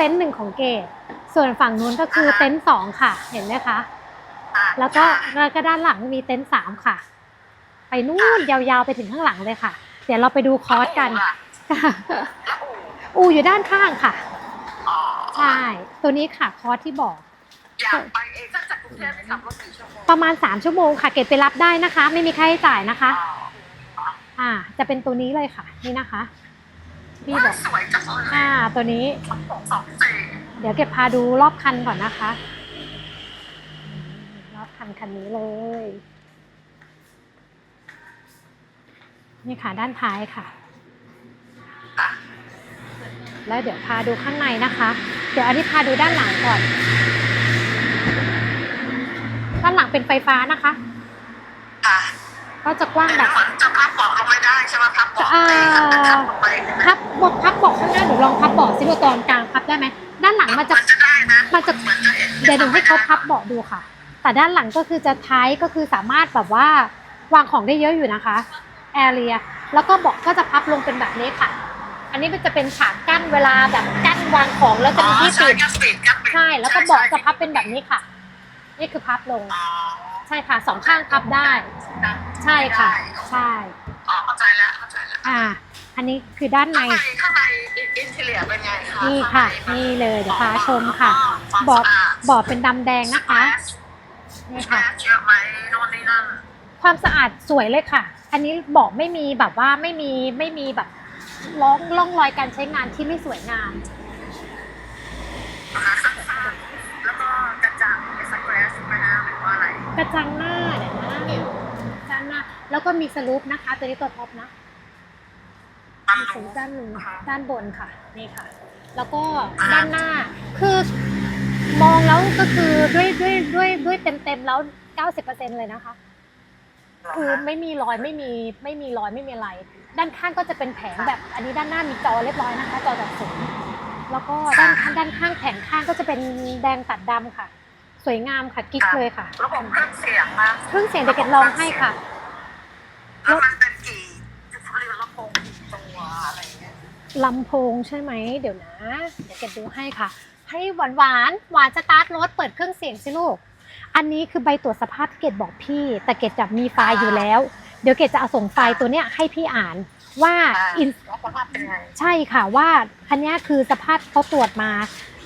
เต็นท์หนึ่งของเกดส่วนฝั่งนู้นก็คือเต็นท์สองค่ะ เห็นไหมคะอะแล้วก็แล้วก็ด้านหลังมีเต็นท์สามค่ะ ไปนู่นยาวๆไปถึงข้างหลังเลยค่ะ เดี๋ยวเราไปดูคอร์สกันแล้วอู่อูอยู่ด้านข้างค่ะอ๋อใช่ตัวนี้ค่ะคอร์สที่บอกอยากไปเองถ้าจากกรุงเทพไปขับรถกี่ชั่วโมงประมาณ3ชั่วโมงค่ะ เกดไปรับได้นะคะ ไม่มีค่าใช้จ่ายนะคะอ๋ออ่า จะเป็นตัวนี้เลยค่ะ นี่นะคะ พี่บอกสวยจังเลยอ่าตัวนี้สองสองสี่เดี๋ยวเก็บพาดูรอบคันก่อนนะคะ รอบคันคันนี้เลย นี่ค่ะด้านท้ายค่ะอะ แล้วเดี๋ยวพาดูข้างในนะคะ เดี๋ยวอันนี้พาดูด้านหลังก่อน ด้านหลังเป็นไฟฟ้านะคะ ค่ะก็จะกว้างแต่แบ บเหมือนจะพับเบาะลงไม่ได้ใช่ไหมพับเบาะอ่าไปพับลงไปพับบกพับเบอกข้างหน้าหนูลองพับเบาะซิว่าตอนกลางพับได้ไหมด้านหลังมันจะมันจะได้นะมันจะเหมือนจะเห็นเดี๋ยวหนูให้เขาพับเบาะดูค่ะ แต่ด้านหลังก็คือจะท้ายก็คือสามารถแบบว่าวางของได้เยอะอยู่นะคะแอเรียแล้วก็เบาะก็จะพับลงเป็นแบบนี้ค่ะ อันนี้มันจะเป็นฉากกั้นเวลาแบบกั้นวางของแล้วจะมีที่ปิดอ๋อใช่ปิดครับปิดใช่แล้วก็เบาะจะพับเป็นแบบนี้ค่ะ นี่คือพับลงอ๋อใช่ค่ะสองข้างพับได้ ใช่ค่ะ ใช่ อ่า อันนี้คือด้านใน ข้างในข้างในอินทีเลียเป็นไงคะนี่ค่ะ ข้างในนี่เลยเดี๋ยวพาชมค่ะความเบาะสะอาดเบาะเป็นดำแดงนะคะ นี่แมค่ะสเยอะไหมโน่นนี่นั่นความสะอาดสวยเลยค่ะ อันนี้บอกไม่มีแบบว่าไม่มีไม่มีแบบร่องร่องรอยการใช้งานที่ไม่สวยงาม นะคะข้างๆแล้วก็กระจังเป็นสแควร์ใช่ไหมฮะหรือว่าอะไร กระจังหน้าเดี๋ยวนะกระจังหน้า แล้วก็มีสลูปนะคะ ตัวนี้ตัวท็อปนะมันมี สรู้ลูปด้านหนึ่งอ่าฮะด้านบนค่ะนี่ค่ะ แล้วก็ด้านหน้าคือมองแล้วก็คือด้วยด้วยด้วยด้วยเต็มเต็มๆแล้ว90%เลยนะคะ คือไม่มีรอยไม่มีไม่มีรอยไม่มีอะไร ด้านข้างก็จะเป็นแผงแบบ อันนี้ด้านหน้ามีจอเรียบร้อยนะคะ จอแบบสูงแล้วก็ด้านข้างด้านข้างแผงข้างก็จะเป็นแดงตัดดำค่ะ สวยงามค่ะกิ๊กเลยค่ะระบบเครื่องเสียงนะเครื่องเสียงเด็กเกดลองให้ค่ะ ลำโพงใช่ไหม เดี๋ยวนะ เดี๋ยวเกดดูให้ค่ะ ให้หวานหวานๆหวานสตาร์ทรถเปิดเครื่องเสียงสิลูก อันนี้คือใบตรวจสภาพที่เกดบอกพี่ แต่เกดจะมีไฟล์อยู่แล้ว เดี๋ยวเกดจะเอาส่งไฟล์ตัวเนี้ยให้พี่อ่านว่าอ่าอินแล้วสภาพเป็นไงใช่ค่ะว่าอันเนี้ยคือสภาพเขาตรวจมา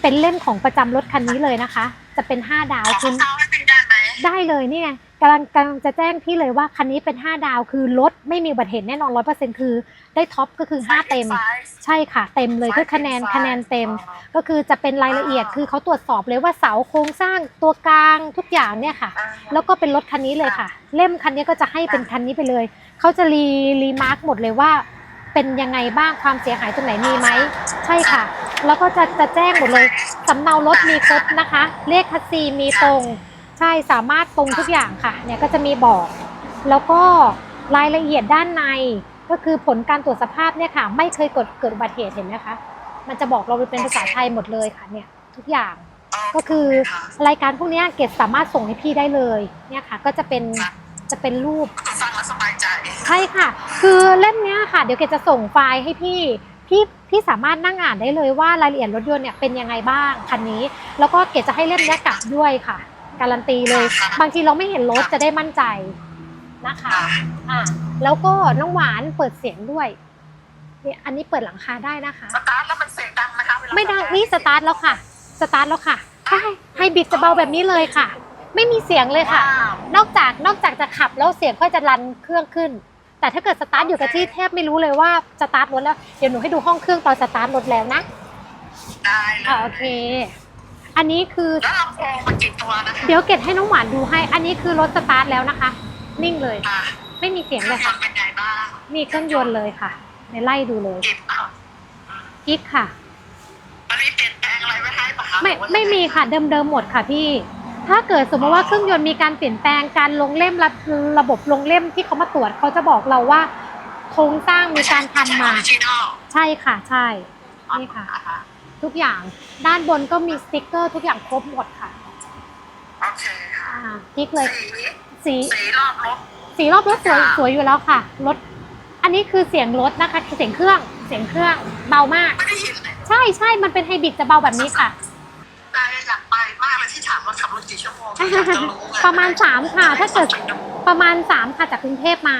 เป็นเล่มของประจำรถคันนี้เลยนะคะ จะเป็น5ดาวขอคือเศร้าให้เป็นได้ไหมได้เลยนี่ไงกำลังกำลังจะแจ้งพี่เลยว่าคันนี้เป็น 5 ดาวคือรถไม่มีอุบัติเหตุแน่นอน100%คือได้ท็อปก็คือ 5 เต็ม ใช่ค่ะ เต็มเลยคือคะแนนคะแนนเต็ม ก็คือจะเป็นรายละเอียดคือเขาตรวจสอบเลยว่าเสาโครงสร้างตัวกลางทุกอย่างเนี่ยค่ะ แล้วก็เป็นรถคันนี้เลยค่ะ เล่มคันนี้ก็จะให้เป็นคันนี้ไปเลยเขาจะรีรีมาร์กหมดเลยว่าเป็นยังไงบ้างความเสียหายตรงไหนมีไหมใช่ค่ะ แล้วก็จะจะแจ้งหมดเลยสำเนารถมีครบนะคะ เลขคัสซีมีตรง ใช่สามารถตรงทุกอย่างค่ะเนี่ยก็จะมีบอก แล้วก็รายละเอียดด้านในก็คือผลการตรวจสภาพเนี่ยค่ะ ไม่เคยเกิดเกิดอุบัติเหตุเห็นไหมคะมันจะบอกเราเป็นภาษาไทยหมดเลยค่ะเนี่ยทุกอย่างก็คือรายการพวกนี้เกดสามารถส่งให้พี่ได้เลยเนี่ยค่ะ ก็จะเป็นจะเป็นรูปฟังแล้วสบายใจใช่ค่ะ คือเล่มเนี้ยค่ะ เดี๋ยวเกดจะส่งไฟล์ให้พี่พี่พี่สามารถนั่งอ่านได้เลยว่ารายละเอียดรถยนต์เนี่ยเป็นยังไงบ้างคันนี้ แล้วก็เกดจะให้เล่มเนี้ยกลับด้วยค่ะ การันตีเลย บางทีเราไม่เห็นรถจะได้มั่นใจนะคะอ่าแล้วก็น้องหวานเปิดเสียงด้วยเนี่ยอันนี้เปิดหลังคาได้นะคะ สตาร์ทแล้วมันเสียงดังไหมคะเวลาไม่ดังนี่สตาร์ทแล้วค่ะ สตาร์ทแล้วค่ะใช่ให้บิดจะเบาแบบนี้เลยค่ะ ไม่มีเสียงเลยค่ะว้าวนอกจากนอกจากจะขับแล้วเสียงก็จะรันเครื่องขึ้น แต่ถ้าเกิดสตาร์ทอยู่กับที่แทบไม่รู้เลยว่าสตาร์ทรถแล้ว เดี๋ยวหนูให้ดูห้องเครื่องตอนสตาร์ทรถแล้วนะ ได้เลอ่ายโอเค อันนี้คือแล้วลำโพงมันกี่ตัวนะคะเดี๋ยวเก็บให้น้องหวานดูให้ อันนี้คือรถสตาร์ทแล้วนะคะ นิ่งเลย อะไม่มีเสียงเคเลรื่องยยค่ะนต์เป็นไงบ้างมีเครื่องยนต์เลยค่ะในไล่ดูเลยกิบอะกิ๊กค่ะ มันมีเปลี่ยนแปลงอะไรไว้ให้ปะคะไม่หรือว่าไม่มีค่ะเดิมๆหมดค่ะพี่ ถ้าเกิดสมมติว่าเครื่องยนต์มีการเปลี่ยนแปลงการลงเล่มระระบบลงเล่มที่เขามาตรวจเขาจะบอกเราว่าโครงสร้างมีการทำมา ไใช่ออริจินอลใช่ค่ะ ใช่นี่ค่ะ อ่าฮ ทุกอย่าง ด้านบนก็มีสติกเกอร์ทุกอย่างครบหมดค่ะโอเคค่ะอ่าคลิกเลยสีสีสีรอบรถ สีรอบรถสวยค่ะ สวยอยู่แล้วค่ะรถอันนี้คือเสียงรถนะคะเสียงเครื่องเสียงเครื่องเบามาก ไม่ได้ยินเลยใช่ใช่มันเป็นไฮบริดจะเบาแบบนี้ค่ะ แต่อยากไปมากเลยที่ถามว่าขับรถกี่ชั่วโมงอยากจะรู้ไงประมาณสามค่ะถ้าเกิด ประมาณสามค่ะจากกรุงเทพมา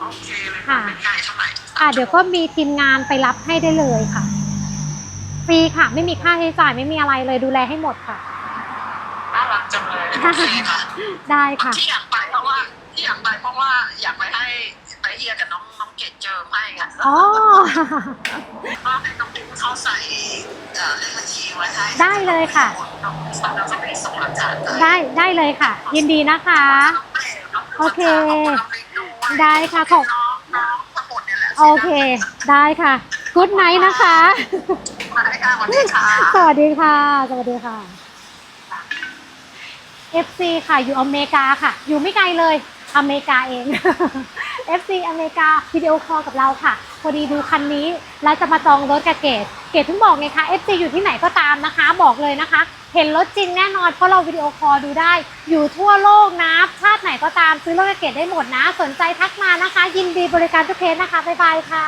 โอเคเลยค่ะ ไม่ไกลเท่าไหร่อ่าเดี๋ยวก็มีทีมงานไปรับให้ได้เลยค่ะ ฟรีค่ะ ไม่มีค่าใช้จ่ายไม่มีอะไรเลยดูแลให้หมดค่ะ น่ารักจังเลยโอเคค่ะได้ค่ะ ที่อยากไปเพราะว่าที่อยากไปเพราะว่าอยากไปให้ไปเฮียกับน้องน้องเกดเจอให้ค่ะอ๋อ ก็ให้น้องปุ๊กเขาใส่เอ่อเลขบัญชีไว้ให้ได้เลยค่ะน้องเราจะไปส่งหลักฐานให้ได้ได้เลยค่ะ ยินดีนะคะ โอเคได้ค่ะขอบ น้องน้องทั้งหมดเนี่ยแหละ โอเค ได้ค่ะกู๊ดไนท์นะคะ ด้ค่ะสวัสดีค่ะ สวัสดีค่ะ สวัสดีค่ะ FC ค่ะอยู่อเมริกาค่ะ อยู่ไม่ไกลเลยอเมริกาเอง FC อเมริกาวิดีโอคอลกับเราค่ะพอดีดูคันนี้แล้วจะมาจองรถกับเกดเกดเพิ่งบอกไงคะ FC อยู่ที่ไหนก็ตามนะคะ บอกเลยนะคะ เห็นรถจริงแน่นอนเพราะเราวิดีโอคอลดูได้ อยู่ทั่วโลกนะชาติไหนก็ตามซื้อรถกับเกดได้หมดนะ สนใจทักมานะคะ ยินดีบริการทุกเคสนะคะบ๊ายบายค่ะ